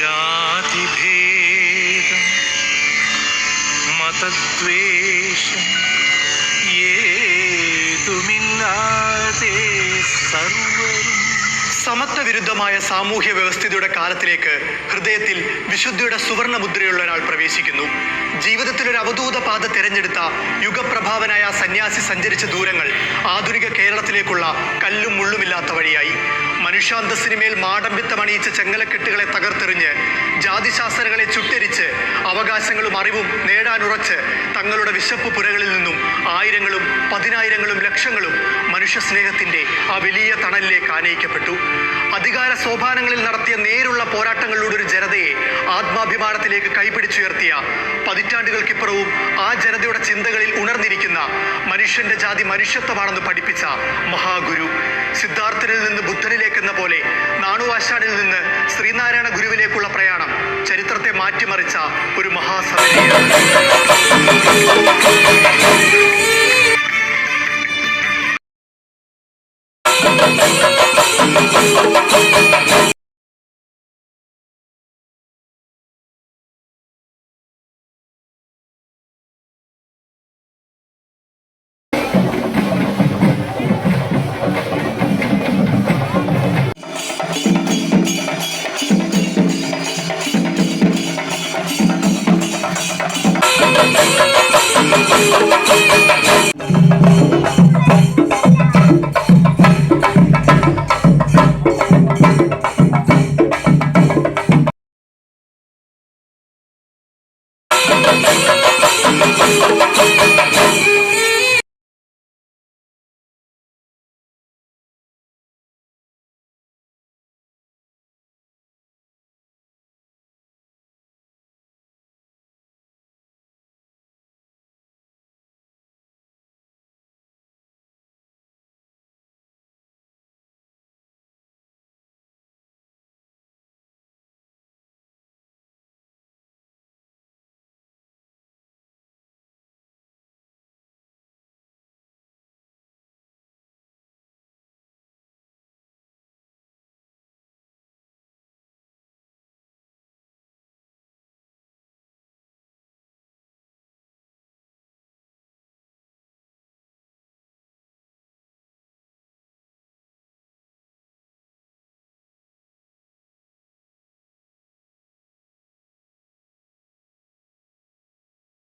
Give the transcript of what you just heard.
ജാതിഭേദം മതദ്വേഷം ഏതുമില്ലാതെ സർവരും സമത്വ വിരുദ്ധമായ സാമൂഹ്യ വ്യവസ്ഥിതിയുടെ കാലത്തിലേക്ക് ഹൃദയത്തിൽ വിശുദ്ധിയുടെ സുവർണ മുദ്രയുള്ള ഒരാൾ പ്രവേശിക്കുന്നു. ജീവിതത്തിൽ ഒരു അവധൂത പാത തിരഞ്ഞെടുത്ത യുഗപ്രഭാവനായ സന്യാസി സഞ്ചരിച്ച ദൂരങ്ങൾ ആധുനിക കേരളത്തിലേക്കുള്ള കല്ലും വഴിയായി മനുഷ്യാന്തസ്സിനുമേൽ മാടമ്പിത്തമണിയിച്ച ചെങ്ങലക്കെട്ടുകളെ തകർത്തെറിഞ്ഞ് ജാതിശാസ്ത്രങ്ങളെ ചുട്ടരിച്ച് അവകാശങ്ങളും അറിവും നേടാനുറച്ച് തങ്ങളുടെ വിശപ്പ് പുരകളിൽ നിന്നും ആയിരങ്ങളും പതിനായിരങ്ങളും ലക്ഷങ്ങളും മനുഷ്യ സ്നേഹത്തിന്റെ ആ വലിയ തണലിലേക്ക് ആനയിക്കപ്പെട്ടു. അധികാര സോപാനങ്ങളിൽ നടത്തിയ നേരുള്ള പോരാട്ടങ്ങളിലൂടെ ഒരു ജനതയെ ആത്മാഭിമാനത്തിലേക്ക് കൈപിടിച്ചുയർത്തിയ പതിറ്റാണ്ടുകൾക്കിപ്പുറവും ആ ജനതയുടെ ചിന്തകളിൽ ഉണർന്നിരിക്കുന്ന മനുഷ്യന്റെ ജാതി മനുഷ്യത്വമാണെന്ന് പഠിപ്പിച്ച മഹാഗുരു. സിദ്ധാർത്ഥനിൽ നിന്ന് ബുദ്ധനിലേക്ക് ബുദ്ധനിലേക്കെന്ന പോലെ നാണുവാശാനിൽ നിന്ന് ശ്രീനാരായണ ഗുരുവിലേക്കുള്ള പ്രയാണം ചരിത്രത്തെ മാറ്റിമറിച്ച ഒരു മഹാസഭയാണ്